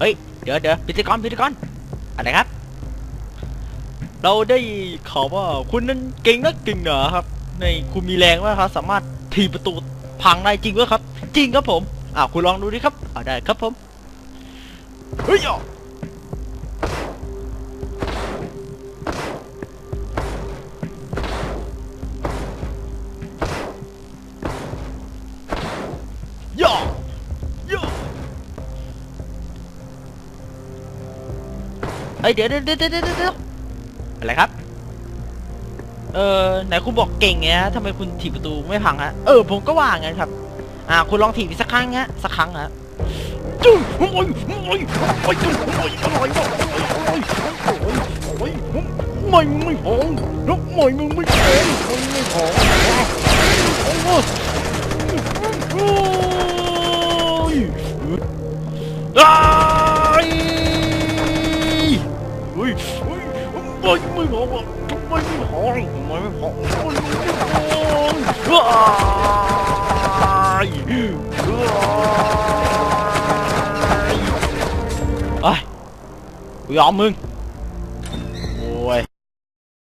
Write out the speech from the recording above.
เฮ้ย เดี๋ยวเดี๋ยวพิธีกรพิธีกรอะไรครับ เราได้ข่าวว่าคุณนั้นเก่งนักเก่งหนาครับ ในคุณมีแรงมากครับ สามารถถีบประตูพังได้จริงวะครับ จริงครับผม อ่าคุณลองดูดิครับอ่าได้ครับผม เฮ้ยอ เอ้ยเดี๋ยวเดี๋ยวเดี๋ยวเดี๋ยวเดี๋ยวอะไรครับ เออไหนคุณบอกเก่งไงฮะทำไมคุณถีบประตูไม่พังฮะ เออผมก็ว่างั้นครับ อ่า คุณลองถีบอีกสักครั้งฮะสักครั้งฮะจุ้ยโอ้ยโอ้ยโอ้ยจุ้ยโอ้ยอะไรวะโอ้ยโอ้ยโอ้ยไม่ไม่หองแล้วไม่มึงไม่หองมึงไม่หองโอ้ยโอ้ยอ้า เฮ้ยเฮ้ยไม่ไม่หองอะไม่ไม่หองไม่ไม่หองไม่ไม่หองอ้ายอ้ายเอ้ยกูยอมมึง